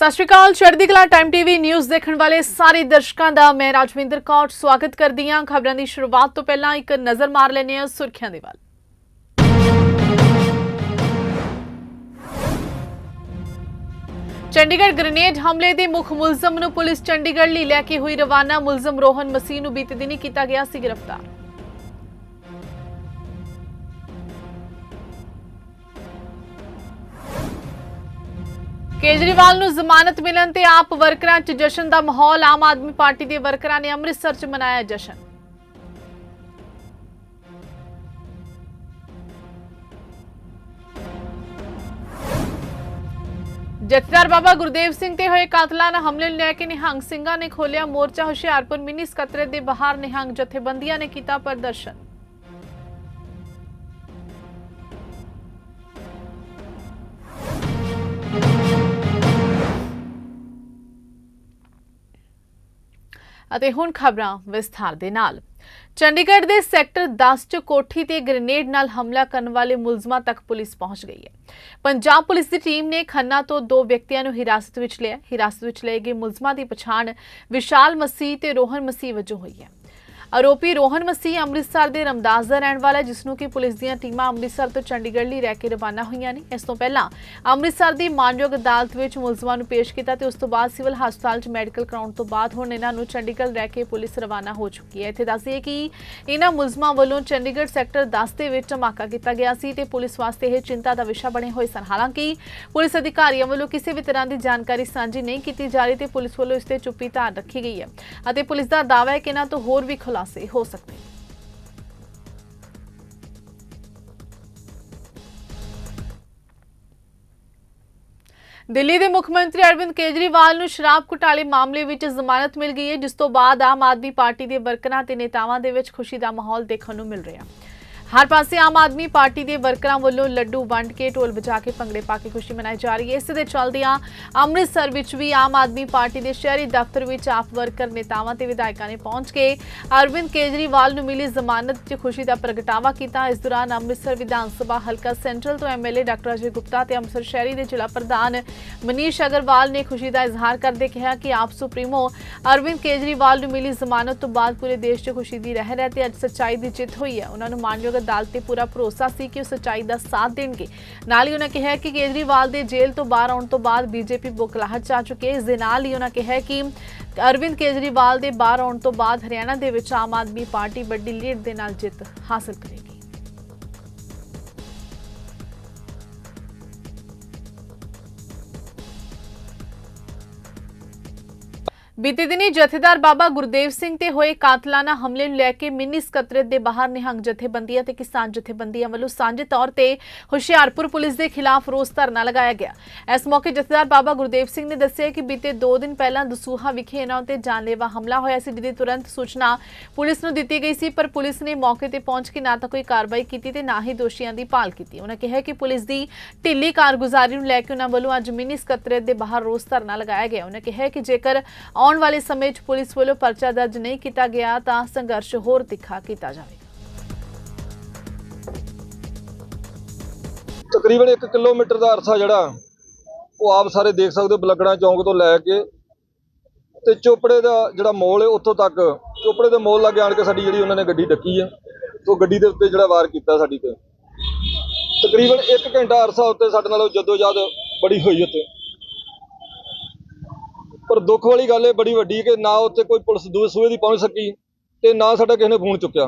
ਸਤਿ ਸ਼੍ਰੀ ਅਕਾਲ, ਚੜ੍ਹਦੀ ਕਲਾ ਟਾਈਮ ਟੀਵੀ ਨਿਊਜ਼ ਦੇਖਣ ਵਾਲੇ ਸਾਰੇ ਦਰਸ਼ਕਾਂ ਦਾ ਮੈਂ ਰਾਜਵਿੰਦਰ ਕੌਰ ਸਵਾਗਤ ਕਰਦੀ ਹਾਂ। ਖਬਰਾਂ ਦੀ ਸ਼ੁਰੂਆਤ ਤੋਂ ਪਹਿਲਾਂ ਇੱਕ ਨਜ਼ਰ ਮਾਰ ਲੈਂਦੇ ਹਾਂ ਸੁਰਖੀਆਂ ਦੇ ਵੱਲ। ਚੰਡੀਗੜ੍ਹ ਗ੍ਰੇਨੇਡ ਹਮਲੇ ਦੇ ਮੁੱਖ ਮੁਲਜ਼ਮ ਨੂੰ ਪੁਲਿਸ ਚੰਡੀਗੜ੍ਹ ਲਈ ਲੈ ਕੇ ਹੋਈ ਰਵਾਨਾ। ਮੁਲਜ਼ਮ ਰੋਹਨ ਮਸੀਹ ਨੂੰ ਬੀਤੇ ਦਿਨੀ ਕੀਤਾ ਗਿਆ ਸੀ ਗ੍ਰਿਫਤਾਰ। ਕੇਜਰੀਵਾਲ ਨੂੰ ਜ਼ਮਾਨਤ ਮਿਲਣ ਤੇ ਆਪ ਵਰਕਰਾਂ 'ਚ ਜਸ਼ਨ ਦਾ ਮਾਹੌਲ ਆਮ ਆਦਮੀ ਪਾਰਟੀ ਦੇ ਵਰਕਰਾਂ ਨੇ ਅੰਮ੍ਰਿਤਸਰ 'ਚ ਮਨਾਇਆ ਜਸ਼ਨ। ਜਥੇਦਾਰ ਬਾਬਾ ਗੁਰਦੇਵ ਸਿੰਘ ਤੇ ਹੋਏ ਕਾਤਲਾਨਾ ਹਮਲੇ ਨੂੰ ਲੈ ਕੇ ਨਿਹੰਗ ਸਿੰਘਾਂ ਨੇ ਖੋਲਿਆ ਮੋਰਚਾ, ਹੁਸ਼ਿਆਰਪੁਰ ਮਿੰਨੀ ਸਕੱਤਰੇਤ ਦੇ ਬਾਹਰ ਨਿਹੰਗ ਜਥੇਬੰਦੀਆਂ ਨੇ ਕੀਤਾ ਪ੍ਰਦਰਸ਼ਨ। ਅਤੇ ਹੁਣ ਖਬਰਾਂ ਵਿਸਥਾਰ ਦੇ ਨਾਲ। ਚੰਡੀਗੜ੍ਹ ਦੇ ਸੈਕਟਰ 10 ਚ ਕੋਠੀ ਤੇ ਗ੍ਰੇਨੇਡ ਨਾਲ ਹਮਲਾ ਕਰਨ ਵਾਲੇ ਮੁਲਜ਼ਮਾਂ ਤੱਕ ਪੁਲਿਸ ਪਹੁੰਚ ਗਈ ਹੈ। ਪੰਜਾਬ ਪੁਲਿਸ ਦੀ ਟੀਮ ਨੇ ਖੰਨਾ ਤੋਂ ਦੋ ਵਿਅਕਤੀਆਂ ਨੂੰ ਹਿਰਾਸਤ ਵਿੱਚ ਲਿਆ। ਹਿਰਾਸਤ ਵਿੱਚ ਲਏ ਗਏ ਮੁਲਜ਼ਮਾਂ ਦੀ ਪਛਾਣ ਵਿਸ਼ਾਲ ਮਸੀਹ ਤੇ ਰੋਹਨ ਮਸੀਹ ਵਜੋਂ ਹੋਈ ਹੈ। ਆਰੋਪੀ ਰੋਹਨ ਮਸੀਹ ਅੰਮ੍ਰਿਤਸਰ ਦੇ ਰਮਦਾਸ ਦਾ ਰਹਿਣ ਵਾਲਾ ਹੈ, ਜਿਸ ਨੂੰ ਕਿ ਪੁਲਿਸ ਦੀਆਂ ਟੀਮਾਂ ਅੰਮ੍ਰਿਤਸਰ ਤੋਂ ਚੰਡੀਗੜ੍ਹ ਲਈ ਰਹਿ ਕੇ ਰਵਾਨਾ ਹੋਈਆਂ ਨੇ। ਇਸ ਤੋਂ ਪਹਿਲਾਂ ਅੰਮ੍ਰਿਤਸਰ ਦੀ ਮਾਨਯੋਗ ਅਦਾਲਤ ਵਿੱਚ ਮੁਲਜ਼ਮਾਂ ਨੂੰ ਪੇਸ਼ ਕੀਤਾ ਤੇ ਉਸ ਤੋਂ ਬਾਅਦ ਸਿਵਲ ਹਸਪਤਾਲ 'ਚ ਮੈਡੀਕਲ ਕਰਾਉਣ ਤੋਂ ਬਾਅਦ ਹੁਣ ਇਹਨਾਂ ਨੂੰ ਚੰਡੀਗੜ੍ਹ ਰਹਿ ਕੇ ਪੁਲਿਸ ਰਵਾਨਾ ਹੋ ਚੁੱਕੀ ਹੈ। ਇੱਥੇ ਦੱਸੀਏ ਕਿ ਇਹਨਾਂ ਮੁਲਜ਼ਮਾਂ ਵੱਲੋਂ ਚੰਡੀਗੜ੍ਹ ਸੈਕਟਰ 10 ਦੇ ਵਿੱਚ ਧਮਾਕਾ ਕੀਤਾ ਗਿਆ ਸੀ ਤੇ ਪੁਲਿਸ ਵਾਸਤੇ ਇਹ ਚਿੰਤਾ ਦਾ ਵਿਸ਼ਾ ਬਣੇ ਹੋਏ ਸਨ। ਹਾਲਾਂਕਿ ਪੁਲਿਸ ਅਧਿਕਾਰੀਆਂ ਵੱਲੋਂ ਕਿਸੇ ਵੀ ਤਰ੍ਹਾਂ ਦੀ ਜਾਣਕਾਰੀ ਸਾਂਝੀ ਨਹੀਂ ਕੀਤੀ ਜਾ ਰਹੀ ਤੇ ਪੁਲਿਸ ਵੱਲੋਂ ਇਸ ਤੇ ਚੁੱਪੀ ਧਾਰ ਰੱਖੀ ਗਈ ਹੈ। ਅਤੇ ਪੁਲਿਸ ਦਾ ਦਾਅਵਾ ਹੈ ਕਿ ਇਹਨਾਂ ਤੋਂ ਹੋਰ ਵੀ ਖੁਲਾ ਖੁਲਾਸੇ ਹੋ ਸਕਦੇ ਨੇ। ਦਿੱਲੀ ਦੇ ਮੁੱਖ ਮੰਤਰੀ ਅਰਵਿੰਦ ਕੇਜਰੀਵਾਲ ਨੂੰ ਸ਼ਰਾਬ ਘੁਟਾਲੇ ਮਾਮਲੇ ਵਿੱਚ ਜ਼ਮਾਨਤ ਮਿਲ ਗਈ ਹੈ, ਜਿਸ ਤੋਂ ਬਾਅਦ ਆਮ ਆਦਮੀ ਪਾਰਟੀ ਦੇ ਵਰਕਰਾਂ ਤੇ ਨੇਤਾਵਾਂ ਦੇ ਵਿੱਚ ਖੁਸ਼ੀ ਦਾ ਮਾਹੌਲ ਦੇਖਣ ਨੂੰ ਮਿਲ ਰਿਹਾ। ਹਰ ਪਾਸੇ ਆਮ ਆਦਮੀ ਪਾਰਟੀ ਦੇ ਵਰਕਰਾਂ ਵੱਲੋਂ ਲੱਡੂ ਵੰਡ ਕੇ ਢੋਲ ਵਜਾ ਕੇ ਭੰਗੜੇ ਪਾ ਕੇ ਖੁਸ਼ੀ ਮਨਾਈ ਜਾ ਰਹੀ ਹੈ। ਇਸੇ ਦੇ ਚੱਲਦਿਆਂ ਅੰਮ੍ਰਿਤਸਰ ਵਿੱਚ ਵੀ ਆਮ ਆਦਮੀ ਪਾਰਟੀ ਦੇ ਸ਼ਹਿਰੀ ਦਫ਼ਤਰ ਵਿੱਚ ਆਪ ਵਰਕਰ ਨੇਤਾਵਾਂ ਤੇ ਵਿਧਾਇਕਾਂ ਨੇ ਪਹੁੰਚ ਕੇ ਅਰਵਿੰਦ ਕੇਜਰੀਵਾਲ ਨੂੰ ਮਿਲੀ ਜ਼ਮਾਨਤ 'ਚ ਖੁਸ਼ੀ ਦਾ ਪ੍ਰਗਟਾਵਾ ਕੀਤਾ। ਇਸ ਦੌਰਾਨ ਅੰਮ੍ਰਿਤਸਰ ਵਿਧਾਨ ਸਭਾ ਹਲਕਾ ਸੈਂਟਰਲ ਤੋਂ ਐਮਐਲਏ ਡਾਕਟਰ ਅਜੇ ਗੁਪਤਾ ਤੇ ਅੰਮ੍ਰਿਤਸਰ ਸ਼ਹਿਰੀ ਦੇ ਜ਼ਿਲ੍ਹਾ ਪ੍ਰਧਾਨ ਮਨੀਸ਼ ਅਗਰਵਾਲ ਨੇ ਖੁਸ਼ੀ ਦਾ ਇਜ਼ਹਾਰ ਕਰਦੇ ਕਿਹਾ ਕਿ ਆਪ ਸੁਪਰੀਮੋ ਅਰਵਿੰਦ ਕੇਜਰੀਵਾਲ ਨੂੰ ਮਿਲੀ ਜ਼ਮਾਨਤ ਤੋਂ ਬਾਅਦ ਪੂਰੇ ਦੇਸ਼ 'ਚ ਖੁਸ਼ੀ ਦੀ ਲਹਿਰ ਹੈ ਤੇ ਅੱਜ ਸੱਚਾਈ ਦੀ ਜਿੱਤ ਹੋਈ ਹੈ। ਉਹਨਾਂ ਨੂੰ ਮਾਨਯੋਗ ਅਦਾਲਤ ਤੇ ਪੂਰਾ ਭਰੋਸਾ ਸੀ ਕਿ ਉਹ ਸੱਚਾਈ ਦਾ ਸਾਥ ਦੇਣਗੇ। ਨਾਲ ਹੀ ਉਹਨਾਂ ਕਿਹਾ ਕਿ ਕੇਜਰੀਵਾਲ ਦੇ ਜੇਲ੍ਹ ਤੋਂ ਬਾਹਰ ਆਉਣ ਤੋਂ ਬਾਅਦ ਬੀਜੇਪੀ ਬੁਖਲਾਹਟ ਚ ਆ ਚੁੱਕੀ ਹੈ। ਇਸ ਦੇ ਨਾਲ ਹੀ ਉਹਨਾਂ ਕਿਹਾ ਕਿ ਅਰਵਿੰਦ ਕੇਜਰੀਵਾਲ ਦੇ ਬਾਹਰ ਆਉਣ ਤੋਂ ਬਾਅਦ ਹਰਿਆਣਾ ਦੇ ਵਿੱਚ ਆਮ ਆਦਮੀ ਪਾਰਟੀ ਵੱਡੀ ਲੀਡ ਦੇ ਨਾਲ ਜਿੱਤ ਹਾਸਲ ਕਰੇਗੀ। ਬੀਤੇ ਦਿਨੀ ਜਥੇਦਾਰ ਬਾਬਾ ਗੁਰਦੇਵ ਸਿੰਘ ਤੇ ਹੋਏ ਕਾਤਲਾਨਾ ਹਮਲੇ ਨੂੰ ਲੈ ਕੇ ਮਿੰਨੀ ਸਕੱਤਰੇਤ ਦੇ ਬਾਹਰ ਨਿਹੰਗ ਜਥੇਬੰਦੀਆਂ ਤੇ ਕਿਸਾਨ ਜਥੇਬੰਦੀਆਂ ਵੱਲੋਂ ਸਾਂਝੇ ਤੌਰ ਤੇ ਹੁਸ਼ਿਆਰਪੁਰ ਪੁਲਿਸ ਦੇ ਖਿਲਾਫ ਰੋਸ ਧਰਨਾ ਲਗਾਇਆ ਗਿਆ। ਇਸ ਮੌਕੇ ਜਥੇਦਾਰ ਬਾਬਾ ਗੁਰਦੇਵ ਸਿੰਘ ਨੇ ਦੱਸਿਆ ਕਿ ਬੀਤੇ 2 ਦਿਨ ਪਹਿਲਾਂ ਦਸੂਹਾ ਵਿਖੇ ਇਹਨਾਂ ਉੱਤੇ ਜਾਨਲੇਵਾ ਹਮਲਾ ਹੋਇਆ ਸੀ, ਜਿਹਦੀ ਤੁਰੰਤ ਸੂਚਨਾ ਪੁਲਿਸ ਨੂੰ ਦਿੱਤੀ ਗਈ ਸੀ, ਪਰ ਪੁਲਿਸ ਨੇ ਮੌਕੇ ਤੇ ਪਹੁੰਚ ਕੇ ਨਾ ਤਾਂ ਕੋਈ ਕਾਰਵਾਈ ਕੀਤੀ ਤੇ ਨਾ ਹੀ ਦੋਸ਼ੀਆਂ ਦੀ ਭਾਲ ਕੀਤੀ। ਉਹਨਾਂ ਕਿਹਾ ਕਿ ਪੁਲਿਸ ਦੀ ਢਿੱਲੀ ਕਾਰਗੁਜ਼ਾਰੀ ਨੂੰ ਲੈ ਕੇ ਉਹਨਾਂ ਵੱਲੋਂ ਅੱਜ ਮਿੰਨੀ ਸਕੱਤਰੇਤ ਦੇ ਬਾਹਰ ਰੋਸ ਧਰਨਾ ਲਗਾਇਆ ਗਿਆ। ਉਹਨਾਂ ਕਿਹਾ ਕਿ ਜੇਕਰ ਆਉਣ ਵਾਲੇ ਸਮੇਂ 'ਚ ਪੁਲਿਸ ਵੱਲੋਂ ਪਰਚਾ ਦਰਜ ਨਹੀਂ ਕੀਤਾ ਗਿਆ ਤਾਂ ਸੰਘਰਸ਼ ਹੋਰ ਤਿੱਖਾ ਕੀਤਾ ਜਾਵੇਗਾ ਤਕਰੀਬਨ 1 ਕਿਲੋਮੀਟਰ ਦਾ ਅਰਸਾ ਜਿਹੜਾ, ਉਹ ਆਪ ਸਾਰੇ ਦੇਖ ਸਕਦੇ ਹੋ ਬਲਗੜਾ ਚੌਂਕ ਤੋਂ ਲੈ ਕੇ ਤੇ ਚੋਪੜੇ ਦਾ ਜਿਹੜਾ ਮੋਲ ਹੈ, ਉੱਥੋਂ ਤੱਕ ਚੋਪੜੇ ਦੇ ਮੋਲ ਲਾਗੇ ਆਣ ਕੇ ਸਾਡੀ ਜਿਹੜੀ ਉਹਨਾਂ ਨੇ ਗੱਡੀ ਡੱਕੀ ਹੈ ਤੋਂ ਗੱਡੀ ਦੇ ਉੱਤੇ ਜਿਹੜਾ ਵਾਰ ਕੀਤਾ ਸਾਡੀ ਤੇ। ਤਕਰੀਬਨ 1 ਘੰਟਾ ਅਰਸਾ ਉੱਤੇ ਸਾਡੇ ਨਾਲ ਜਦੋਂ ਜਦ ਬੜੀ ਹੋਈ ਉੱਤੇ ਪਰ ਦੁੱਖ ਵਾਲੀ ਗੱਲ ਇਹ ਬੜੀ ਵੱਡੀ ਕਿ ਨਾ ਉੱਥੇ ਕੋਈ ਪੁਲਿਸ ਦੂਏ ਸੂਏ ਦੀ ਪਹੁੰਚ ਸਕੀ ਤੇ ਨਾ ਸਾਡਾ ਕਿਸੇ ਨੇ ਫੋਨ ਚੁੱਕਿਆ।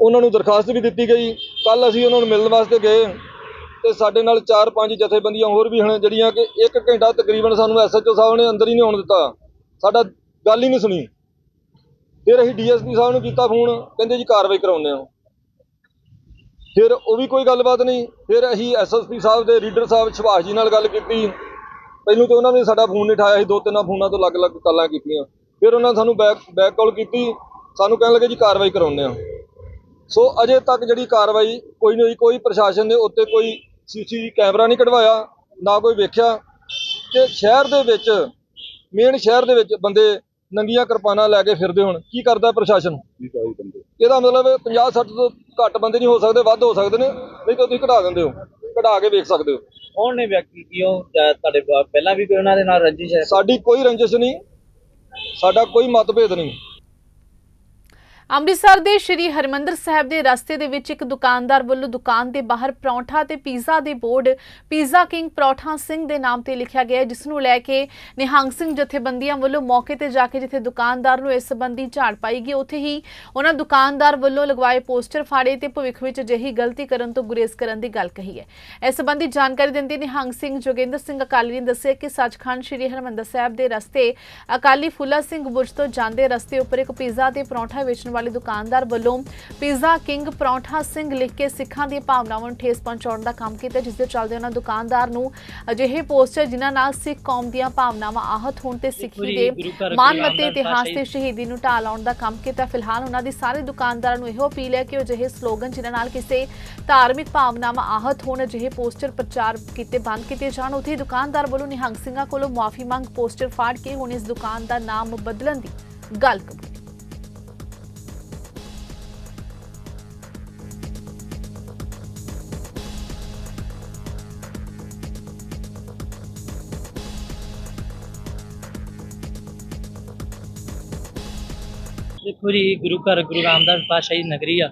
ਉਹਨਾਂ ਨੂੰ ਦਰਖਾਸਤ ਵੀ ਦਿੱਤੀ ਗਈ। ਕੱਲ ਅਸੀਂ ਉਹਨਾਂ ਨੂੰ ਮਿਲਣ ਵਾਸਤੇ ਗਏ ਤੇ ਸਾਡੇ ਨਾਲ 4-5 ਜਥੇਬੰਦੀਆਂ ਹੋਰ ਵੀ ਹਨ ਜਿਹੜੀਆਂ ਕਿ 1 ਘੰਟਾ ਤਕਰੀਬਨ ਸਾਨੂੰ ਐਸਐਚਓ ਸਾਹਿਬ ਨੇ ਅੰਦਰ ਹੀ ਨਹੀਂ ਆਉਣ ਦਿੱਤਾ। ਸਾਡਾ ਗੱਲ ਹੀ ਨਹੀਂ ਸੁਣੀ। ਫਿਰ ਅਸੀਂ ਡੀਐਸਪੀ ਸਾਹਿਬ ਨੂੰ ਕੀਤਾ ਫੋਨ, ਕਹਿੰਦੇ ਜੀ ਕਾਰਵਾਈ ਕਰਾਉਂਦੇ ਹਾਂ। ਫਿਰ ਉਹ ਵੀ ਕੋਈ ਗੱਲਬਾਤ ਨਹੀਂ। ਫਿਰ ਅਸੀਂ ਐਸਐਸਪੀ ਸਾਹਿਬ ਦੇ ਰੀਡਰ ਸਾਹਿਬ ਸੁਭਾਸ਼ ਜੀ ਨਾਲ ਗੱਲ ਕੀਤੀ। ਪਹਿਲਾਂ ਤੇ ਉਹਨਾਂ ਨੇ ਸਾਡਾ ਫੋਨ ਨਹੀਂ ਉਠਾਇਆ ਸੀ ਦੋ ਤਿੰਨ ਫੋਨਾਂ ਤੋਂ ਅਲੱਗ-ਅਲੱਗ ਕਾਲਾਂ ਕੀਤੀਆਂ। ਫਿਰ ਉਹਨਾਂ ਨੇ ਸਾਨੂੰ ਬੈਕ ਬੈਕ ਕਾਲ ਕੀਤੀ। ਸਾਨੂੰ ਕਹਿਣ ਲੱਗੇ ਜੀ ਕਾਰਵਾਈ ਕਰਾਉਂਦੇ ਆ ਸੋ ਅਜੇ ਤੱਕ ਜਿਹੜੀ ਕਾਰਵਾਈ ਕੋਈ ਨਹੀਂ ਕੋਈ ਪ੍ਰਸ਼ਾਸਨ ਨੇ ਉੱਤੇ ਕੋਈ ਸੀਸੀ ਕੈਮਰਾ ਨਹੀਂ ਕਢਵਾਇਆ ਨਾ ਕੋਈ ਵੇਖਿਆ। ਕਿ ਸ਼ਹਿਰ ਦੇ ਵਿੱਚ ਮੇਨ ਸ਼ਹਿਰ ਦੇ ਵਿੱਚ ਬੰਦੇ ਨੰਗੀਆਂ ਕਿਰਪਾਨਾਂ ਲੈ ਕੇ ਫਿਰਦੇ ਹੋਣ। ਕੀ ਕਰਦਾ ਪ੍ਰਸ਼ਾਸਨ? ਇਹਦਾ ਮਤਲਬ 50 60 ਤੋਂ ਘੱਟ ਬੰਦੇ ਨਹੀਂ ਹੋ ਸਕਦੇ ਵੱਧ ਹੋ ਸਕਦੇ ਨੇ। ਨਹੀਂ ਤਾਂ ਤੁਸੀਂ ਘਟਾ ਦਿੰਦੇ ਹੋ। ਘਟਾ ਕੇ ਵੇਖ ਸਕਦੇ ਹੋ। ਕੌਣ ਨੇ ਵਿਅਕਤੀ ਕੀ ਉਹ, ਜਾਂ ਤੁਹਾਡੇ ਪਹਿਲਾਂ ਵੀ ਕੋਈ ਉਹਨਾਂ ਦੇ ਨਾਲ ਰੰਜਿਸ਼ ਹੈ? ਸਾਡੀ ਕੋਈ ਰੰਜਿਸ਼ ਨਹੀਂ। ਸਾਡਾ ਕੋਈ ਮਤਭੇਦ ਨਹੀਂ। ਅੰਮ੍ਰਿਤਸਰ ਦੇ ਸ਼੍ਰੀ ਹਰਮੰਦਰ ਸਾਹਿਬ ਦੇ ਰਸਤੇ ਦੇ ਵਿੱਚ ਇੱਕ ਦੁਕਾਨਦਾਰ ਵੱਲੋਂ ਦੁਕਾਨ ਦੇ ਬਾਹਰ ਪਰੌਂਠਾ ਤੇ ਪੀਜ਼ਾ ਦੇ board pizza king Paratha Singh ਦੇ ਨਾਮ ਤੇ ਲਿਖਿਆ ਗਿਆ ਜਿਸ ਨੂੰ ਲੈ ਕੇ ਨਿਹੰਗ ਸਿੰਘ ਜਥੇਬੰਦੀਆਂ ਵੱਲੋਂ ਮੌਕੇ ਤੇ ਜਾ ਕੇ ਜਿੱਥੇ ਦੁਕਾਨਦਾਰ ਨੂੰ ਇਸ ਸੰਬੰਧੀ ਝਾੜ ਪਾਈ ਗਈ, ਉੱਥੇ ਹੀ ਉਹਨਾਂ ਦੁਕਾਨਦਾਰ ਵੱਲੋਂ ਲਗਵਾਏ ਪੋਸਟਰ ਫਾੜੇ ਤੇ ਭਵਿੱਖ ਵਿੱਚ ਅਜਿਹੀ ਗਲਤੀ ਕਰਨ ਤੋਂ ਗੁਰੇਜ਼ ਕਰਨ ਦੀ ਗੱਲ ਕਹੀ ਹੈ। ਇਸ ਸੰਬੰਧੀ ਜਾਣਕਾਰੀ ਦਿੰਦੇ ਨਿਹੰਗ ਸਿੰਘ ਜੋਗਿੰਦਰ ਸਿੰਘ ਅਕਾਲੀ ਨੇ ਦੱਸਿਆ ਕਿ ਸੱਚਖੰਡ ਸ਼੍ਰੀ ਹਰਮੰਦਰ ਸਾਹਿਬ ਦੇ ਰਸਤੇ ਅਕਾਲੀ ਫੁੱਲਾ ਸਿੰਘ ਬੁਰਜ ਤੋਂ ਜਾਂਦੇ ਰਸਤੇ ਉੱਪਰ ਇੱਕ ਪੀਜ਼ਾ ਤੇ ਪਰੌਂਠਾ ਵੇਚਣ ਵਾਲੇ ਦੁਕਾਨਦਾਰ ਵੱਲੋਂ ਪੀਜ਼ਾ ਕਿੰਗ ਪਰੌਂਠਾ ਸਿੰਘ ਲਿਖ ਕੇ ਸਿੱਖਾਂ ਦੀਆਂ ਭਾਵਨਾਵਾਂ ਨੂੰ ਠੇਸ ਪਹੁੰਚਾਉਣ ਦਾ ਕੰਮ ਕੀਤਾ ਜਿਸ ਦੇ ਚੱਲਦੇ ਉਹਨਾਂ ਦੁਕਾਨਦਾਰ ਨੂੰ ਅਜਿਹੇ ਪੋਸਟਰ ਜਿਨ੍ਹਾਂ ਨਾਲ ਸਿੱਖ ਕੌਮ ਦੀਆਂ ਭਾਵਨਾਵਾਂ ਆਹਤ ਹੋਣ ਤੇ ਸਿੱਖੀ ਦੇ ਮਾਨਮੱਤੇ ਇਤਿਹਾਸ ਤੇ ਸ਼ਹੀਦੀ ਨੂੰ ਢਾਹ ਲਾਉਣ ਦਾ ਕੰਮ ਕੀਤਾ। ਫਿਲਹਾਲ ਉਹਨਾਂ ਦੀ ਸਾਰੇ ਦੁਕਾਨਦਾਰਾਂ ਨੂੰ ਇਹੋ ਅਪੀਲ ਹੈ ਕਿ ਉਹ ਅਜਿਹੇ ਸਲੋਗਨ ਜਿਨ੍ਹਾਂ ਨਾਲ ਕਿਸੇ ਧਾਰਮਿਕ ਭਾਵਨਾਵਾਂ ਆਹਤ ਹੋਣ ਅਜਿਹੇ ਪੋਸਟਰ ਪ੍ਰਚਾਰ ਕੀਤੇ ਬੰਦ ਕੀਤੇ ਜਾਣ ਉੱਥੇ ਦੁਕਾਨਦਾਰ ਵੱਲੋਂ ਨਿਹੰਗ ਸਿੰਘਾਂ ਕੋਲੋਂ ਮਾਫੀ ਮੰਗ ਪੋਸਟਰ ਫਾੜ ਕੇ ਹੁਣ ਇਸ ਦੁਕਾਨ ਦਾ ਨਾਮ ਬਦਲਣ ਦੀ ਗੱਲ ਕੀਤੀ ਦੇਖੋ ਜੀ, ਗੁਰੂ ਘਰ, ਗੁਰੂ ਰਾਮਦਾਸ ਪਾਤਸ਼ਾਹੀ ਨਗਰੀ ਆ।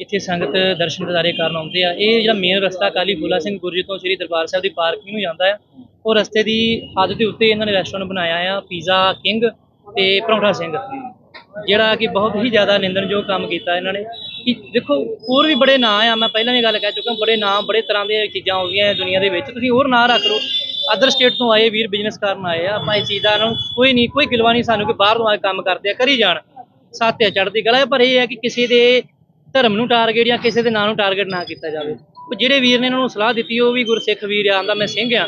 ਇੱਥੇ ਸੰਗਤ ਦਰਸ਼ਨ ਦਿਦਾਰੇ ਕਰਨ ਆਉਂਦੇ ਆ। ਇਹ ਜਿਹੜਾ ਮੇਨ ਰਸਤਾ ਕਾਲੀ ਫੂਲਾ ਸਿੰਘ ਗੁਰਜੀ ਤੋਂ ਸ੍ਰੀ ਦਰਬਾਰ ਸਾਹਿਬ ਦੀ ਪਾਰਕਿੰਗ ਨੂੰ ਜਾਂਦਾ ਆ। ਉਹ ਰਸਤੇ ਦੀ ਹੱਦ ਦੇ ਉੱਤੇ ਇਹਨਾਂ ਨੇ ਰੈਸਟੋਰੈਂਟ ਬਣਾਇਆ ਆ ਪੀਜ਼ਾ ਕਿੰਗ ਤੇ ਪਰੌਂਠਾ ਸਿੰਘ। ਜਿਹੜਾ ਕਿ ਬਹੁਤ ਹੀ ਜ਼ਿਆਦਾ ਨਿੰਦਣਯੋਗ ਕੰਮ ਕੀਤਾ ਇਹਨਾਂ ਨੇ। ਕਿ ਦੇਖੋ, ਹੋਰ ਵੀ ਬੜੇ ਨਾਂ ਆ, ਮੈਂ ਪਹਿਲਾਂ ਵੀ ਗੱਲ ਕਹਿ ਚੁੱਕਾ, ਬੜੇ ਨਾਂ, ਬੜੇ ਤਰ੍ਹਾਂ ਦੀਆਂ ਚੀਜ਼ਾਂ ਹੋ ਗਈਆਂ ਦੁਨੀਆ ਦੇ ਵਿੱਚ। ਤੁਸੀਂ ਹੋਰ ਨਾਂ ਰੱਖ ਲਓ। ਅਦਰ ਸਟੇਟ ਤੋਂ ਆਏ ਵੀਰ ਬਿਜ਼ਨਸ ਕਰਨ ਆਏ ਆ। ਆਪਾਂ ਇਸ ਚੀਜ਼ ਦਾ ਨੂੰ ਕੋਈ ਨਹੀਂ, ਕੋਈ ਗਿਲਵਾ ਨਹੀਂ ਸਾਨੂੰ ਕਿ ਬਾਹਰ ਤੋਂ ਆ ਕੇ ਕੰਮ ਕਰਦੇ ਆ, ਕਰੀ ਜਾਣ। ਸਾਥਿਆ ਚੜ੍ਹਦੀ ਕਲਾ ਹੈ, ਪਰ ਇਹ ਹੈ ਕਿ ਕਿਸੇ ਦੇ ਧਰਮ ਨੂੰ ਟਾਰਗੇਟ ਜਾਂ ਕਿਸੇ ਦੇ ਨਾਂ ਨੂੰ ਟਾਰਗੇਟ ਨਾ ਕੀਤਾ ਜਾਵੇ। ਉਹ ਜਿਹੜੇ ਵੀਰ ਨੇ ਇਹਨਾਂ ਨੂੰ ਸਲਾਹ ਦਿੱਤੀ ਉਹ ਵੀ ਗੁਰਸਿੱਖ ਵੀਰ ਆ ਆਂਦਾ ਮੈਂ ਸਿੰਘ ਆ।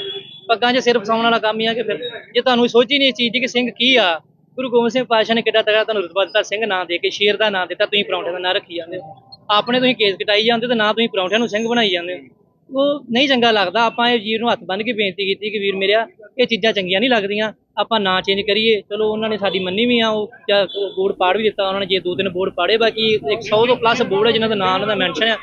ਪੱਗਾਂ 'ਚ ਸਿਰ ਫਸਾਉਣ ਵਾਲਾ ਕੰਮ ਹੀ ਆ ਕਿ ਫਿਰ ਜੇ ਤੁਹਾਨੂੰ ਸੋਚ ਹੀ ਨਹੀਂ ਇਸ ਚੀਜ਼ ਦੀ ਕਿ ਸਿੰਘ ਕੀ ਆ? ਗੁਰੂ ਗੋਬਿੰਦ ਸਿੰਘ ਪਾਤਸ਼ਾਹ ਨੇ ਕਿੱਡਾ ਤਗੜਾ ਤੁਹਾਨੂੰ ਰੁਤਬਾ ਦਿੱਤਾ ਸਿੰਘ ਨਾਂ ਦੇ ਕੇ ਸ਼ੇਰ ਦਾ ਨਾਂ ਦਿੱਤਾ ਤੁਸੀਂ ਪਰੌਂਠੇ ਦਾ ਨਾਂ ਰੱਖੀ ਜਾਂਦੇ ਹੋ। ਆਪਣੇ ਤੁਸੀਂ ਕੇਸ ਕਟਾਈ ਜਾਂਦੇ ਤੇ ਨਾ ਤੁਸੀਂ ਪਰੌਂਠਿਆਂ ਨੂੰ ਸਿੰਘ ਬਣਾਈ ਜਾਂਦੇ ਹੋ। ਉਹ ਨਹੀਂ ਚੰਗਾ ਲੱਗਦਾ। ਆਪਾਂ ਇਹ ਵੀਰ ਨੂੰ ਹੱਥ ਬੰਨ੍ਹ ਕੇ ਬੇਨਤੀ ਕੀਤੀ ਕਿ ਵੀਰ ਮੇਰਿਆ, ਇਹ ਚੀਜ਼ਾਂ ਚੰਗੀਆਂ ਨਹੀਂ ਲੱਗਦੀਆਂ। ਆਪਾਂ ਨਾਂ ਚੇਂਜ ਕਰੀਏ। ਚਲੋ ਉਹਨਾਂ ਨੇ ਸਾਡੀ ਮੰਨੀ ਵੀ ਆ, ਉਹ ਬੋਰਡ ਪਾੜ ਵੀ ਦਿੱਤਾ, ਉਹਨਾਂ ਨੇ ਜੇ ਦੋ ਤਿੰਨ ਬੋਰਡ ਪਾੜੇ, ਬਾਕੀ 100 ਤੋਂ ਪਲੱਸ ਬੋਰਡ ਹੈ ਜਿਨ੍ਹਾਂ ਦਾ ਨਾਮ ਉਹਨਾਂ ਦਾ ਮੈਂਸ਼ਨ ਆ।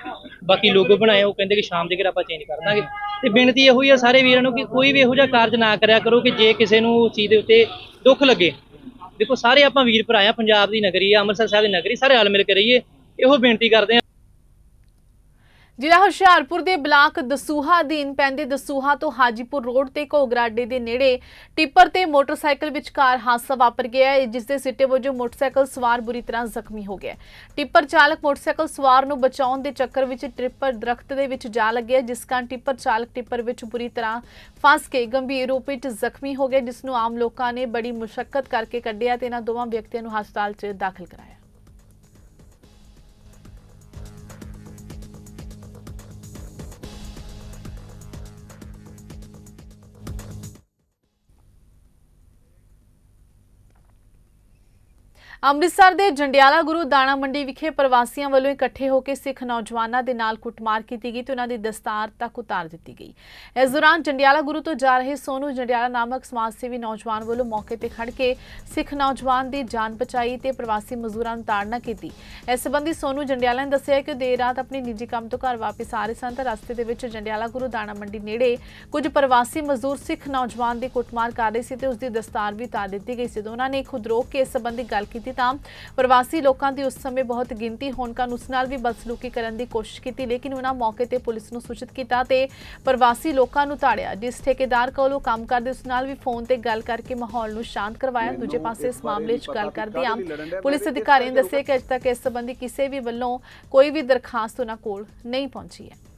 ਬਾਕੀ ਲੋਗੋ ਬਣਾਏ, ਉਹ ਕਹਿੰਦੇ ਕਿ ਸ਼ਾਮ ਦੇ ਘਰ ਆਪਾਂ ਚੇਂਜ ਕਰ ਦਾਂਗੇ। ਤੇ ਬੇਨਤੀ ਇਹੋ ਹੀ ਆ ਸਾਰੇ ਵੀਰਾਂ ਨੂੰ ਕਿ ਕੋਈ ਵੀ ਇਹੋ ਜਿਹਾ ਕਾਰਜ ਨਾ ਕਰਿਆ ਕਰੋ ਕਿ ਜੇ ਕਿਸੇ ਨੂੰ ਉਸ ਚੀਜ਼ ਦੇ ਉੱਤੇ ਦੁੱਖ ਲੱਗੇ। ਦੇਖੋ, ਸਾਰੇ ਆਪਾਂ ਵੀਰ ਭਰਾ ਆ, ਪੰਜਾਬ ਦੀ ਨਗਰੀ ਆ, ਅੰਮ੍ਰਿਤਸਰ ਸਾਹਿਬ ਦੀ ਨਗਰੀ, ਸਾਰੇ ਰਲ ਮਿਲ ਕੇ ਰਹੀਏ। ਇਹੋ ਬੇਨਤੀ ਕਰਦੇ ਆ ਜ਼ਿਲ੍ਹਾ ਹੁਸ਼ਿਆਰਪੁਰ ਦੇ ਬਲਾਕ ਦਸੂਹਾ ਅਧੀਨ ਪੈਂਦੇ ਦਸੂਹਾ ਤੋਂ ਹਾਜੀਪੁਰ ਰੋਡ ਤੇ ਘੋਗਰਾਡੇ ਦੇ ਨੇੜੇ ਟਿੱਪਰ ਤੇ ਮੋਟਰਸਾਈਕਲ ਵਿਚਕਾਰ ਹਾਦਸਾ ਵਾਪਰ ਗਿਆ ਜਿਸ ਦੇ ਸਿੱਟੇ ਵਜੋਂ ਮੋਟਰਸਾਈਕਲ ਸਵਾਰ ਬੁਰੀ ਤਰ੍ਹਾਂ ਜ਼ਖਮੀ ਹੋ ਗਿਆ ਟਿੱਪਰ ਚਾਲਕ ਮੋਟਰਸਾਈਕਲ ਸਵਾਰ ਨੂੰ ਬਚਾਉਣ ਦੇ ਚੱਕਰ ਵਿੱਚ ਟਿੱਪਰ ਦਰਖਤ ਦੇ ਵਿੱਚ ਜਾ ਲੱਗਿਆ ਜਿਸ ਕਾਰਨ ਟਿੱਪਰ ਚਾਲਕ ਟਿੱਪਰ ਵਿੱਚ ਬੁਰੀ ਤਰ੍ਹਾਂ ਫਸ ਕੇ ਗੰਭੀਰ ਰੂਪ ਵਿੱਚ ਜ਼ਖਮੀ ਹੋ ਗਿਆ, ਜਿਸ ਨੂੰ ਆਮ ਲੋਕਾਂ ਨੇ ਬੜੀ ਮੁਸ਼ਕਲ ਕਰਕੇ ਕੱਢਿਆ ਤੇ ਇਹਨਾਂ ਦੋਵਾਂ ਵਿਅਕਤੀਆਂ ਨੂੰ ਹਸਪਤਾਲ 'ਚ ਦਾਖਲ ਕਰਾਇਆ। ਅੰਮ੍ਰਿਤਸਰ ਦੇ ਜੰਡਿਆਲਾ ਗੁਰੂ ਦਾਣਾ ਮੰਡੀ ਵਿਖੇ ਪ੍ਰਵਾਸੀਆਂ ਵੱਲੋਂ ਇਕੱਠੇ ਹੋ ਕੇ ਸਿੱਖ ਨੌਜਵਾਨਾਂ ਦੇ ਨਾਲ ਕੁੱਟਮਾਰ ਕੀਤੀ ਗਈ ਤੇ ਉਹਨਾਂ ਦੀ ਦਸਤਾਰ ਤੱਕ ਉਤਾਰ ਦਿੱਤੀ ਗਈ। ਇਸ ਦੌਰਾਨ ਜੰਡਿਆਲਾ ਗੁਰੂ ਤੋਂ ਜਾ ਰਹੇ ਸੋਨੂ ਜੰਡਿਆਲਾ ਨਾਮਕ ਸਮਾਜ ਸੇਵੀ ਨੌਜਵਾਨ ਵੱਲੋਂ ਮੌਕੇ ਤੇ ਖੜ ਕੇ ਸਿੱਖ ਨੌਜਵਾਨ ਦੀ ਜਾਨ ਬਚਾਈ ਤੇ ਪ੍ਰਵਾਸੀ ਮਜ਼ਦੂਰਾਂ ਨੂੰ ਤਾੜਨਾ ਕੀਤੀ। ਇਸ ਸੰਬੰਧੀ ਸੋਨੂ ਜੰਡਿਆਲਾ ਨੇ ਦੱਸਿਆ ਕਿ ਦੇਰ ਰਾਤ ਆਪਣੇ ਨਿੱਜੀ ਕੰਮ ਤੋਂ ਘਰ ਵਾਪਸ ਆ ਰਹੇ ਸਨ ਤਾਂ ਰਸਤੇ ਦੇ ਵਿੱਚ ਜੰਡਿਆਲਾ ਗੁਰੂ ਦਾਣਾ ਮੰਡੀ ਨੇੜੇ ਕੁਝ ਪ੍ਰਵਾਸੀ ਮਜ਼ਦੂਰ ਸਿੱਖ ਨੌਜਵਾਨ ਦੀ ਕੁੱਟਮਾਰ ਕਰ ਰਹੇ ਸੀ ਤੇ ਉਸ ਦੀ ਦਸਤਾਰ ਵੀ ਉਤਾਰ ਦਿੱਤੀ ਗਈ ਸੀ। ਦੋਨਾਂ ਨੇ ਖੁਦ ਰੋਕ ਕੇ ਇਸ ਸੰਬੰਧੀ ਗੱਲ ਕੀਤੀ ਤਾਂ ਪ੍ਰਵਾਸੀ ਲੋਕਾਂ ਦੀ ਉਸ ਸਮੇਂ ਬਹੁਤ ਗਿਣਤੀ ਹੋਣ ਕਾਰਨ ਉਸ ਨਾਲ ਵੀ ਬਦਸਲੂਕੀ ਕਰਨ ਦੀ ਕੋਸ਼ਿਸ਼ ਕੀਤੀ ਲੇਕਿਨ ਉਹਨਾਂ ਮੌਕੇ ਤੇ ਪੁਲਿਸ ਨੂੰ ਸੂਚਿਤ ਕੀਤਾ ਤੇ ਪ੍ਰਵਾਸੀ ਲੋਕਾਂ ਨੂੰ ਤਾੜਿਆ। ਜਿਸ ਠੇਕੇਦਾਰ ਕੋਲੋਂ ਕੰਮ ਕਰਦੇ ਉਸ ਨਾਲ ਵੀ ਫੋਨ ਤੇ ਗੱਲ ਕਰਕੇ ਮਾਹੌਲ ਨੂੰ ਸ਼ਾਂਤ ਕਰਵਾਇਆ। ਦੂਜੇ ਪਾਸੇ ਇਸ ਮਾਮਲੇ 'ਚ ਗੱਲ ਕਰਦਿਆਂ ਪੁਲਿਸ ਅਧਿਕਾਰੀਆਂ ਨੇ ਦੱਸਿਆ ਕਿ ਅਜੇ ਤੱਕ ਇਸ ਸੰਬੰਧੀ ਕਿਸੇ ਵੀ ਵੱਲੋਂ ਕੋਈ ਵੀ ਦਰਖਾਸਤ ਉਹਨਾਂ ਕੋਲ ਨਹੀਂ ਪਹੁੰਚੀ ਹੈ।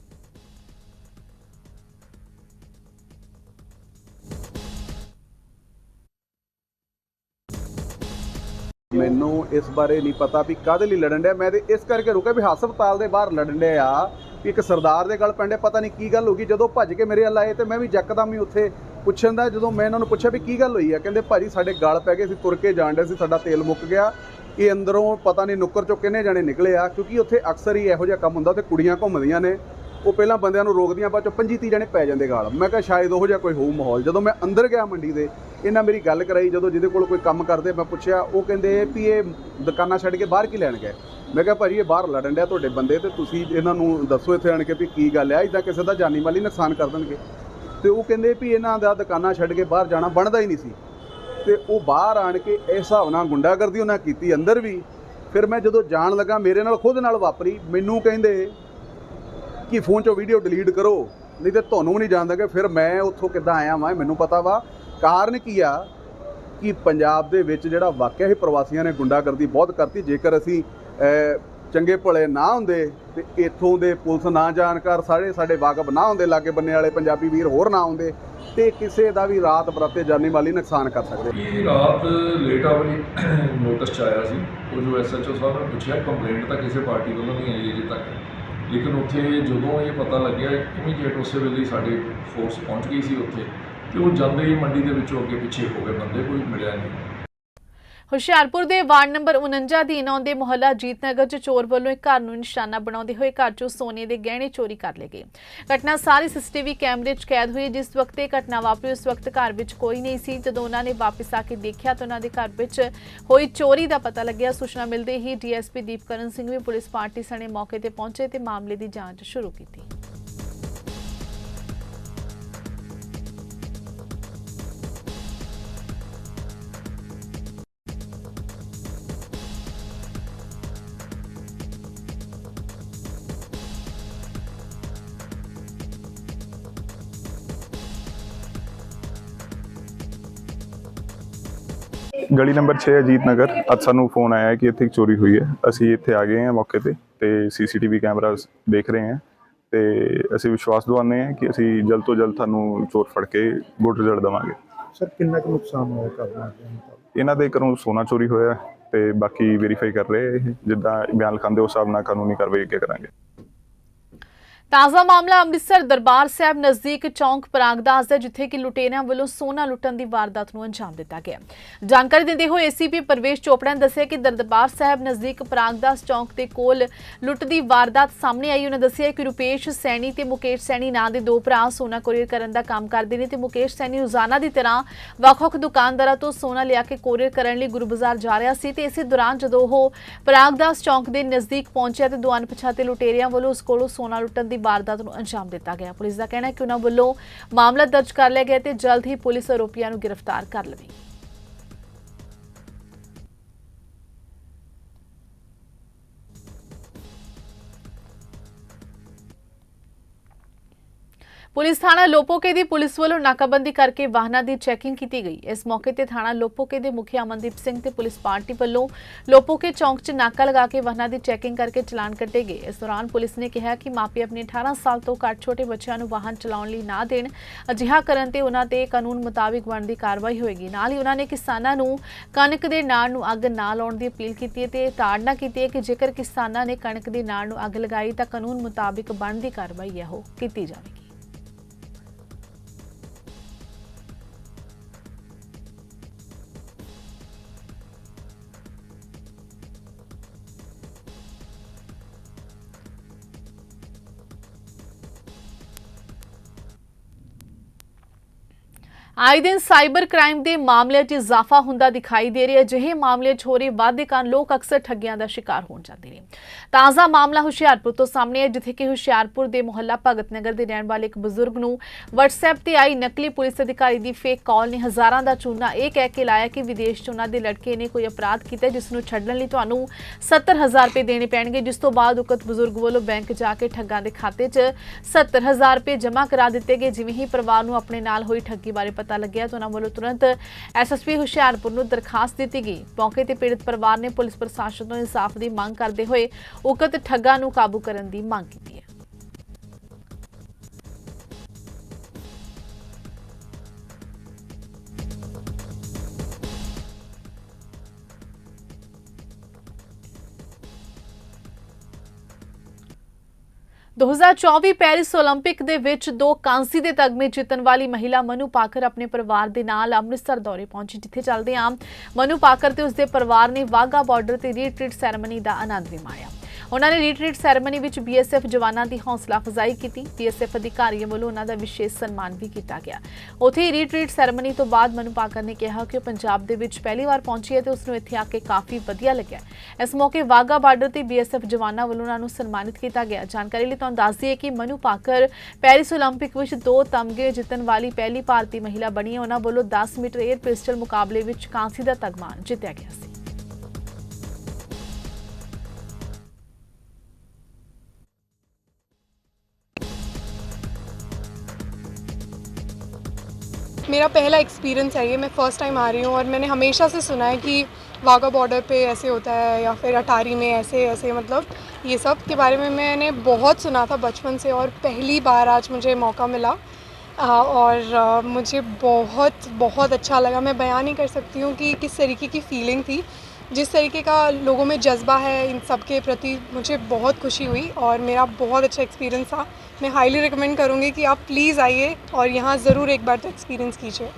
ਮੈਨੂੰ ਇਸ ਬਾਰੇ ਨਹੀਂ ਪਤਾ ਵੀ ਕਾਹਦੇ ਲਈ ਲੜਨ ਡਿਆ। ਮੈਂ ਤੇ ਇਸ ਕਰਕੇ ਰੁਕਿਆ ਵੀ ਹਸਪਤਾਲ ਦੇ ਬਾਹਰ ਲੜਨ ਡਿਆ ਆ। ਵੀ ਇੱਕ ਸਰਦਾਰ ਦੇ ਗੱਲ ਪੈਂਦੇ ਪਤਾ ਨਹੀਂ ਕੀ ਗੱਲ ਹੋ ਗਈ। ਜਦੋਂ ਭੱਜ ਕੇ ਮੇਰੇ ਵੱਲ ਆਏ ਤੇ ਮੈਂ ਵੀ ਜੱਕਦਮ ਹੀ ਉੱਥੇ ਪੁੱਛਣ ਦਾ, ਜਦੋਂ ਮੈਂ ਇਹਨਾਂ ਨੂੰ ਪੁੱਛਿਆ ਵੀ ਕੀ ਗੱਲ ਹੋਈ ਆ, ਕਹਿੰਦੇ ਭਾਜੀ ਸਾਡੇ ਗਲ ਪੈ ਗਏ ਸੀ ਤੁਰ ਕੇ ਜਾਣ ਡੇ ਸੀ, ਸਾਡਾ ਤੇਲ ਮੁੱਕ ਗਿਆ। ਇਹ ਅੰਦਰੋਂ ਪਤਾ ਨਹੀਂ ਨੁੱਕਰ ਚੋਂ ਕਿੰਨੇ ਜਾਣੇ ਨਿਕਲੇ ਆ, ਕਿਉਂਕਿ ਉੱਥੇ ਅਕਸਰ ਹੀ ਇਹੋ ਜਿਹਾ ਕੰਮ ਹੁੰਦਾ ਤੇ ਕੁੜੀਆਂ ਘੁੰਮਦੀਆਂ ਨੇ। ਉਹ ਪਹਿਲਾਂ ਬੰਦਿਆਂ ਨੂੰ ਰੋਕਦੀਆਂ, ਬਾਅਦ ਚੋਂ 25 30 ਜਣੇ ਪੈ ਜਾਂਦੇ ਗਾਲ। ਮੈਂ ਕਿਹਾ ਸ਼ਾਇਦ ਉਹੋ ਜਿਹਾ ਕੋਈ ਹੋਊ ਮਾਹੌਲ। ਜਦੋਂ ਮੈਂ ਅੰਦਰ ਗਿਆ ਮੰਡੀ ਦੇ, ਇਹਨਾਂ ਮੇਰੀ ਗੱਲ ਕਰਾਈ, ਜਦੋਂ ਜਿਹਦੇ ਕੋਲ ਕੋਈ ਕੰਮ ਕਰਦੇ, ਮੈਂ ਪੁੱਛਿਆ, ਉਹ ਕਹਿੰਦੇ ਵੀ ਇਹ ਦੁਕਾਨਾਂ ਛੱਡ ਕੇ ਬਾਹਰ ਕੀ ਲੈਣ ਗਏ? ਮੈਂ ਕਿਹਾ, ਭਾਜੀ, ਇਹ ਬਾਹਰ ਲੜਨ ਡਿਆ ਤੁਹਾਡੇ ਬੰਦੇ ਤੇ, ਤੁਸੀਂ ਇਹਨਾਂ ਨੂੰ ਦੱਸੋ ਇੱਥੇ ਆਣ ਕੇ ਵੀ ਕੀ ਗੱਲ ਆ ਇਦਾਂ ਕਿਸੇ ਦਾ ਜਾਨੀ ਮਾਲੀ ਨੁਕਸਾਨ ਕਰ ਦੇਣਗੇ। ਤੇ ਉਹ ਕਹਿੰਦੇ ਵੀ ਇਹਨਾਂ ਦਾ ਦੁਕਾਨਾਂ ਛੱਡ ਕੇ ਬਾਹਰ ਜਾਣਾ ਬਣਦਾ ਹੀ ਨਹੀਂ ਸੀ। ਤੇ ਉਹ ਬਾਹਰ ਆਣ ਕੇ ਇਸ ਹਿਸਾਬ ਨਾਲ ਗੁੰਡਾਗਰਦੀ ਉਹਨਾਂ ਕੀਤੀ ਅੰਦਰ ਵੀ। ਫਿਰ ਮੈਂ ਜਦੋਂ ਜਾਣ ਲੱਗਾ, ਮੇਰੇ ਨਾਲ ਖੁਦ ਨਾਲ ਵਾਪਰੀ, ਮੈਨੂੰ ਕਹਿੰਦੇ ਕਿ ਫੋਨ 'ਚੋਂ ਵੀਡੀਓ ਡਿਲੀਟ ਕਰੋ। ਨਹੀਂ ਤੇ ਤੁਹਾਨੂੰ ਵੀ ਨਹੀਂ ਜਾਣਦਾਗੇ ਫਿਰ ਮੈਂ ਉੱਥੋਂ ਕਿੱਦਾਂ ਆਇਆ ਵਾਂ ਮੈਨੂੰ ਪਤਾ ਵਾ। ਕਾਰਨ ਕੀ ਆ ਕਿ ਪੰਜਾਬ ਦੇ ਵਿੱਚ ਜਿਹੜਾ ਵਾਕਿਆ ਹੀ ਪ੍ਰਵਾਸੀਆਂ ਨੇ ਗੁੰਡਾਗਰਦੀ ਬਹੁਤ ਕਰਤੀ। ਜੇਕਰ ਅਸੀਂ ਚੰਗੇ ਭਲੇ ਨਾ ਹੁੰਦੇ ਤੇ ਇੱਥੋਂ ਦੇ ਪੁਲਿਸ ਨਾ ਜਾਣਕਾਰ ਸਾਰੇ ਸਾਡੇ ਵਾਕਫ ਨਾ ਹੁੰਦੇ, ਲਾਗੇ ਬੰਨੇ ਵਾਲੇ ਪੰਜਾਬੀ ਵੀਰ ਹੋਰ ਨਾ ਆਉਂਦੇ, ਤੇ ਕਿਸੇ ਦਾ ਵੀ ਰਾਤ ਬਰਾਤੇ ਜਾਨੀ ਮਾਲੀ ਨੁਕਸਾਨ ਕਰ ਸਕਦੇ। ਇਹ ਰਾਤ ਲੇਟ ਆਵਰੀ ਨੋਟਿਸ ਚ ਆਇਆ ਸੀ? ਉਹ ਜੋ ਐਸਐਚਓ ਸਾਹਿਬ ਨੇ ਪੁੱਛਿਆ ਕੰਪਲੇਂਟ ਤਾਂ ਕਿਸੇ ਪਾਰਟੀ ਵੱਲੋਂ ਨਹੀਂ ਆਈ ਅਜੇ ਤੱਕ। ਲੇਕਿਨ ਉੱਥੇ ਜਦੋਂ ਇਹ ਪਤਾ ਲੱਗਿਆ ਇਮੀਡੀਏਟ ਉਸੇ ਵੇਲੇ ਸਾਡੇ ਫੋਰਸ ਪਹੁੰਚ ਗਈ ਸੀ ਉੱਥੇ ਤੇ ਉਹ ਜਾਂਦੇ ਹੀ ਮੰਡੀ ਦੇ ਵਿੱਚੋਂ ਅੱਗੇ ਪਿੱਛੇ ਹੋ ਗਏ, ਬੰਦੇ ਕੋਈ ਮਿਲਿਆ ਨਹੀਂ। ਹੁਸ਼ਿਆਰਪੁਰ ਦੇ ਵਾਰਡ ਨੰਬਰ 49 ਅਧੀਨ ਆਉਂਦੇ ਮੁਹੱਲਾ ਜੀਤਨਗਰ 'ਚ ਚੋਰ ਵੱਲੋਂ ਇੱਕ ਘਰ ਨੂੰ ਨਿਸ਼ਾਨਾ ਬਣਾਉਂਦੇ ਹੋਏ ਘਰ 'ਚੋਂ ਸੋਨੇ ਦੇ ਗਹਿਣੇ ਚੋਰੀ ਕਰ ਲਏ ਗਏ। ਘਟਨਾ ਸਾਰੀ ਸੀਸੀਟੀਵੀ ਕੈਮਰੇ 'ਚ ਕੈਦ ਹੋਈ ਜਿਸ ਵਕਤ ਇਹ ਘਟਨਾ ਵਾਪਰੀ, ਉਸ ਵਕਤ ਘਰ ਵਿੱਚ ਕੋਈ ਨਹੀਂ ਸੀ। ਜਦੋਂ ਉਹਨਾਂ ਨੇ ਵਾਪਸ ਆ ਕੇ ਦੇਖਿਆ ਤਾਂ ਉਹਨਾਂ ਦੇ ਘਰ ਵਿੱਚ ਹੋਈ ਚੋਰੀ ਦਾ ਪਤਾ ਲੱਗਿਆ। ਸੂਚਨਾ ਮਿਲਦੇ ਹੀ ਡੀਐਸਪੀ ਦੀਪਕਰਨ ਸਿੰਘ ਵੀ ਪੁਲਿਸ ਪਾਰਟੀ ਸਣੇ ਮੌਕੇ ਤੇ ਪਹੁੰਚੇ ਤੇ ਮਾਮਲੇ ਦੀ ਜਾਂਚ ਸ਼ੁਰੂ ਕੀਤੀ। ਗਲੀ ਨੰਬਰ 6 ਅਜੀਤ ਨਗਰ। ਅੱਜ ਸਾਨੂੰ ਫੋਨ ਆਇਆ ਹੈ ਕਿ ਇੱਥੇ ਇੱਕ ਚੋਰੀ ਹੋਈ ਹੈ। ਅਸੀਂ ਇੱਥੇ ਆ ਗਏ ਹਾਂ ਮੌਕੇ ਤੇ ਤੇ ਸੀਸੀਟੀਵੀ ਕੈਮਰਾਸ ਦੇਖ ਰਹੇ ਹਾਂ ਤੇ ਅਸੀਂ ਵਿਸ਼ਵਾਸ ਦਿਵਾਉਂਦੇ ਹਾਂ ਕਿ ਅਸੀਂ ਜਲਦ ਤੋਂ ਜਲਦ ਤੁਹਾਨੂੰ ਚੋਰ ਫੜ ਕੇ ਗੁੱਡ ਰਿਜ਼ਲਟ ਦੇਵਾਂਗੇ। ਸਰ ਕਿੰਨਾ ਕੁ ਨੁਕਸਾਨ ਹੋਇਆ ਕਰਨਾ ਇਹਨਾਂ ਦੇ ਘਰੋਂ ਸੋਨਾ ਚੋਰੀ ਹੋਇਆ ਤੇ ਬਾਕੀ ਵੈਰੀਫਾਈ ਕਰ ਰਹੇ ਇਹ। ਜਿੱਦਾਂ ਬਿਆਨ ਲਿਖਾਉਂਦੇ ਉਸ ਹਿਸਾਬ ਨਾਲ ਕਾਨੂੰਨੀ ਕਾਰਵਾਈ ਅੱਗੇ ਕਰਾਂਗੇ। ਤਾਜ਼ਾ ਮਾਮਲਾ ਅੰਮ੍ਰਿਤਸਰ ਦਰਬਾਰ ਸਾਹਿਬ ਨਜ਼ਦੀਕ ਚੌਂਕ ਪਰਾਗਦਾਸ ਦਾ ਜਿੱਥੇ ਕਿ ਲੁਟੇਰਿਆਂ ਵੱਲੋਂ ਸੋਨਾ ਲੁੱਟਣ ਦੀ ਵਾਰਦਾਤ ਨੂੰ ਅੰਜਾਮ ਦਿੱਤਾ ਗਿਆ ਜਾਣਕਾਰੀ ਦਿੰਦੇ ਹੋਏ ਏਸੀਪੀ ਪਰਵੇਸ਼ ਚੋਪੜਾ ਨੇ ਦੱਸਿਆ ਕਿ ਦਰਬਾਰ ਸਾਹਿਬ ਨਜ਼ਦੀਕ ਪਰਾਗਦਾਸ ਚੌਂਕ ਦੇ ਕੋਲ ਲੁੱਟ ਦੀ ਵਾਰਦਾਤ ਸਾਹਮਣੇ ਆਈ। ਉਹਨਾਂ ਦੱਸਿਆ ਕਿ ਰੁਪੇਸ਼ ਸੈਣੀ ਤੇ ਮੁਕੇਸ਼ ਸੈਣੀ ਨਾਂ ਦੇ ਦੋ ਭਰਾ ਸੋਨਾ ਕੋਰੀਅਰ ਕਰਨ ਦਾ ਕੰਮ ਕਰਦੇ ਨੇ ਤੇ ਮੁਕੇਸ਼ ਸੈਣੀ ਰੋਜ਼ਾਨਾ ਦੀ ਤਰ੍ਹਾਂ ਵੱਖ-ਵੱਖ ਦੁਕਾਨਦਾਰਾਂ ਤੋਂ ਸੋਨਾ ਲਿਆ ਕੇ ਕੋਰੀਅਰ ਕਰਨ ਲਈ ਗੁਰੂ ਬਾਜ਼ਾਰ ਜਾ ਰਿਹਾ ਸੀ ਤੇ ਇਸੇ ਦੌਰਾਨ ਜਦੋਂ ਉਹ ਪਰਾਗਦਾਸ ਚੌਂਕ ਦੇ ਨਜ਼ਦੀਕ ਪਹੁੰਚਿਆ ਤੇ ਦੁਆਨ ਪਛਾਤੇ ਲੁਟੇਰਿਆਂ ਵੱਲੋਂ ਉਸ ਕੋਲੋਂ ਸੋਨਾ ਲੁੱਟਣ ਦੀ ਵਾਰਦਾਤ ਨੂੰ ਅੰਜਾਮ ਦਿੱਤਾ ਗਿਆ। ਪੁਲਿਸ ਦਾ ਕਹਿਣਾ ਹੈ ਕਿ ਉਹਨਾਂ ਵੱਲੋਂ ਮਾਮਲਾ ਦਰਜ ਕਰ ਲਿਆ ਗਿਆ ਤੇ ਜਲਦ ਹੀ ਪੁਲਿਸ ਆਰੋਪੀਆਂ ਨੂੰ ਗ੍ਰਿਫਤਾਰ ਕਰ ਲਵੇਗੀ। ਪੁਲਿਸ ਥਾਣਾ ਲੋਪੋਕੇ ਦੀ ਪੁਲਿਸ ਵੱਲੋਂ ਨਾਕਾਬੰਦੀ ਕਰਕੇ ਵਾਹਨਾਂ ਦੀ ਚੈਕਿੰਗ ਕੀਤੀ ਗਈ। ਇਸ ਮੌਕੇ ਤੇ ਥਾਣਾ ਲੋਪੋਕੇ ਦੇ ਮੁਖੀ ਅਮਨਦੀਪ ਸਿੰਘ ਤੇ ਪੁਲਿਸ ਪਾਰਟੀ ਵੱਲੋਂ ਲੋਪੋਕੇ ਚੌਂਕ 'ਚ ਨਾਕਾ ਲਗਾ ਕੇ ਵਾਹਨਾਂ ਦੀ ਚੈਕਿੰਗ ਕਰਕੇ ਚਲਾਨ ਕੱਟੇ ਗਏ। ਇਸ ਦੌਰਾਨ ਪੁਲਿਸ ਨੇ ਕਿਹਾ ਕਿ ਮਾਪੇ ਆਪਣੇ 18 ਸਾਲ ਤੋਂ ਘੱਟ ਛੋਟੇ ਬੱਚਿਆਂ ਨੂੰ ਵਾਹਨ ਚਲਾਉਣ ਲਈ ਨਾ ਦੇਣ, ਅਜਿਹਾ ਕਰਨ ਤੇ ਉਹਨਾਂ ਤੇ ਕਾਨੂੰਨ ਮੁਤਾਬਿਕ ਬਣਦੀ ਕਾਰਵਾਈ ਹੋਏਗੀ। ਨਾਲ ਹੀ ਉਹਨਾਂ ਨੇ ਕਿਸਾਨਾਂ ਨੂੰ ਕਣਕ ਦੇ ਨਾੜ ਨੂੰ ਅੱਗ ਨਾ ਲਾਉਣ ਦੀ ਅਪੀਲ ਕੀਤੀ ਹੈ ਤੇ ਤਾੜਨਾ ਕੀਤੀ ਹੈ ਕਿ ਜੇਕਰ ਕਿਸਾਨਾਂ ਨੇ ਕਣਕ ਦੇ ਨਾੜ ਨੂੰ ਅੱਗ ਲਗਾਈ ਤਾਂ ਕਾਨੂੰਨ ਮੁਤਾਬਿਕ ਬਣਦੀ ਕਾਰਵਾਈ ਹੈ ਉਹ ਕੀਤੀ ਜਾਵੇਗੀ। ਆਏ ਦਿਨ ਸਾਈਬਰ ਕ੍ਰਾਈਮ ਦੇ ਮਾਮਲਿਆਂ 'ਚ ਇਜ਼ਾਫਾ ਹੁੰਦਾ ਦਿਖਾਈ ਦੇ ਰਿਹਾ ਹੈ। ਅਜਿਹੇ ਮਾਮਲੇ 'ਚ ਹੋ ਰਹੇ ਵਾਧੇ ਕਾਰਨ ਲੋਕ ਅਕਸਰ ਠੱਗੀਆਂ ਦਾ ਸ਼ਿਕਾਰ ਹੋਣ ਜਾਂਦੇ ਨੇ। ਤਾਜ਼ਾ ਮਾਮਲਾ ਹੁਸ਼ਿਆਰਪੁਰ ਤੋਂ ਸਾਹਮਣੇ ਹੈ ਜਿੱਥੇ ਕਿ ਹੁਸ਼ਿਆਰਪੁਰ ਦੇ ਮੁਹੱਲਾ ਭਗਤ ਨਗਰ ਦੇ ਰਹਿਣ ਵਾਲੇ ਇੱਕ ਬਜ਼ੁਰਗ ਨੂੰ WhatsApp ਤੇ ਆਈ ਨਕਲੀ ਪੁਲਿਸ ਅਧਿਕਾਰੀ ਦੀ ਫੇਕ ਕਾਲ ਨੇ ਹਜ਼ਾਰਾਂ ਦਾ ਚੂਨਾ ਇਹ ਕਹਿ ਕੇ ਲਾਇਆ ਕਿ ਵਿਦੇਸ਼ 'ਚ ਉਹਨਾਂ ਦੇ ਲੜਕੇ ਨੇ ਕੋਈ ਅਪਰਾਧ ਕੀਤਾ, ਜਿਸ ਨੂੰ ਛੱਡਣ ਲਈ ਤੁਹਾਨੂੰ 70000 ਰੁਪਏ ਦੇਣੇ ਪੈਣਗੇ। ਜਿਸ ਤੋਂ ਬਾਅਦ ਉਕਤ ਬਜ਼ੁਰਗ ਵੱਲੋਂ ਬੈਂਕ ਜਾ ਕੇ ਠੱਗਾਂ ਦੇ ਖਾਤੇ 'ਚ 70000 ਰੁਪਏ ਜਮ੍ਹਾਂ ਕਰਾ ਦਿੱਤੇ ਗਏ, ਜਿਵੇਂ ਹੀ ਪਰਿਵਾਰ ਨੂੰ ਆਪਣੇ ਨਾਲ ਹੋਈ ਠੱਗੀ ਬਾਰੇ ਪਤਾ ਲੱਗਿਆ ਤਾਂ ਉਹਨਾਂ ਵੱਲੋਂ ਤੁਰੰਤ ਐਸਐਸਪੀ ਹੁਸ਼ਿਆਰਪੁਰ ਨੂੰ ਦਰਖਾਸਤ ਦਿੱਤੀ ਗਈ। ਮੌਕੇ ਤੇ ਪੀੜਤ ਪਰਿਵਾਰ ਨੇ ਪੁਲਿਸ ਪ੍ਰਸ਼ਾਸਨ ਤੋਂ ਇਨਸਾਫ ਦੀ ਮੰਗ ਕਰਦੇ ਹੋਏ ਉਕਤ ਠੱਗਾਂ ਨੂੰ ਕਾਬੂ ਕਰਨ ਦੀ ਮੰਗ ਕੀਤੀ ਹੈ। 2024 ਪੈਰਿਸ 올림픽 ਦੇ ਵਿੱਚ ਦੋ ਕਾਂਸੀ ਦੇ ਤਗਮੇ ਜਿੱਤਣ ਵਾਲੀ ਮਹਿਲਾ ਮਨੂ ਪਾਕਰ ਆਪਣੇ ਪਰਿਵਾਰ ਦੇ ਨਾਲ ਅੰਮ੍ਰਿਤਸਰ ਦੌਰੇ ਪਹੁੰਚੀ ਜਿੱਥੇ ਚੱਲਦੇ ਆਂ ਮਨੂ ਪਾਕਰ ਤੇ ਉਸਦੇ ਪਰਿਵਾਰ ਨੇ ਵਾਗਾ ਬਾਰਡਰ ਤੇ ਰੀਟਰੀਟ ਸੈਰੇਮਨੀ ਦਾ ਆਨੰਦ ਵੀ ਮਾਣਿਆ ਉਹਨਾਂ ਨੇ ਰੀਟਰੀਟ ਸੈਰੇਮਨੀ ਵਿੱਚ ਬੀਐਸਐਫ ਜਵਾਨਾਂ ਦੀ ਹੌਸਲਾ ਅਫਜ਼ਾਈ ਕੀਤੀ। ਬੀਐਸਐਫ ਅਧਿਕਾਰੀਆਂ ਵੱਲੋਂ ਉਹਨਾਂ ਦਾ ਵਿਸ਼ੇਸ਼ ਸਨਮਾਨ ਵੀ ਕੀਤਾ ਗਿਆ। ਉਥੇ ਰੀਟਰੀਟ ਸੈਰੇਮਨੀ ਤੋਂ ਬਾਅਦ ਮਨੂ ਪਾਕਰ ਨੇ ਕਿਹਾ ਕਿ ਉਹ ਪੰਜਾਬ ਦੇ ਵਿੱਚ ਪਹਿਲੀ ਵਾਰ ਪਹੁੰਚੀ ਹੈ ਤੇ ਉਸ ਨੂੰ ਇੱਥੇ ਆ ਕੇ ਕਾਫੀ ਵਧੀਆ ਲੱਗਿਆ ਇਸ ਮੌਕੇ ਵਾਗਾ ਬਾਰਡਰ ਤੇ ਬੀਐਸਐਫ ਜਵਾਨਾਂ ਵੱਲੋਂ ਉਹਨਾਂ ਨੂੰ ਸਨਮਾਨਿਤ ਕੀਤਾ ਗਿਆ। ਜਾਣਕਾਰੀ ਲਈ ਤੁਹਾਨੂੰ ਦੱਸ ਦਈਏ ਕਿ ਮਨੂ ਪਾਕਰ ਪੈਰਿਸ 올림픽 ਵਿੱਚ ਦੋ ਤਮਗੇ ਜਿੱਤਣ ਵਾਲੀ ਪਹਿਲੀ ਭਾਰਤੀ ਮਹਿਲਾ ਬਣੀ ਹੈ। ਉਹਨਾਂ ਵੱਲੋਂ 10 ਮੀਟਰ 에ਅਰ ਪਿਸਟਲ ਮੁਕਾਬਲੇ ਵਿੱਚ ਕਾਂਸੀ ਦਾ ਤਗਮਾ ਜਿੱਤਿਆ ਗਿਆ ਸੀ। मेरा पहला एक्सपीरियंस है ये, मैं फ़र्स्ट टाइम आ रही हूँ और मैंने हमेशा से सुना है कि वाघा बॉर्डर पे ऐसे होता है या फिर अटारी में ऐसे ऐसे मतलब ये सब के बारे में मैंने बहुत सुना था बचपन से और पहली बार आज मुझे मौका मिला। और मुझे बहुत बहुत अच्छा लगा। मैं बयान नहीं कर सकती हूँ कि किस तरीके की फ़ीलिंग थी, जिस तरीके का लोगों में जज्बा है इन सब के प्रति मुझे बहुत खुशी हुई और मेरा बहुत अच्छा एक्सपीरियंस था। मैं हाईली रिकमेंड करूँगी कि आप प्लीज़ आइए और यहाँ ज़रूर एक बार तो एक्सपीरियंस कीजिए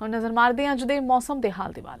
ਹੁਣ ਨਜ਼ਰ ਮਾਰਦੇ ਹਾਂ ਅੱਜ ਦੇ ਮੌਸਮ ਦੇ ਹਾਲ ਦੇ ਵੱਲ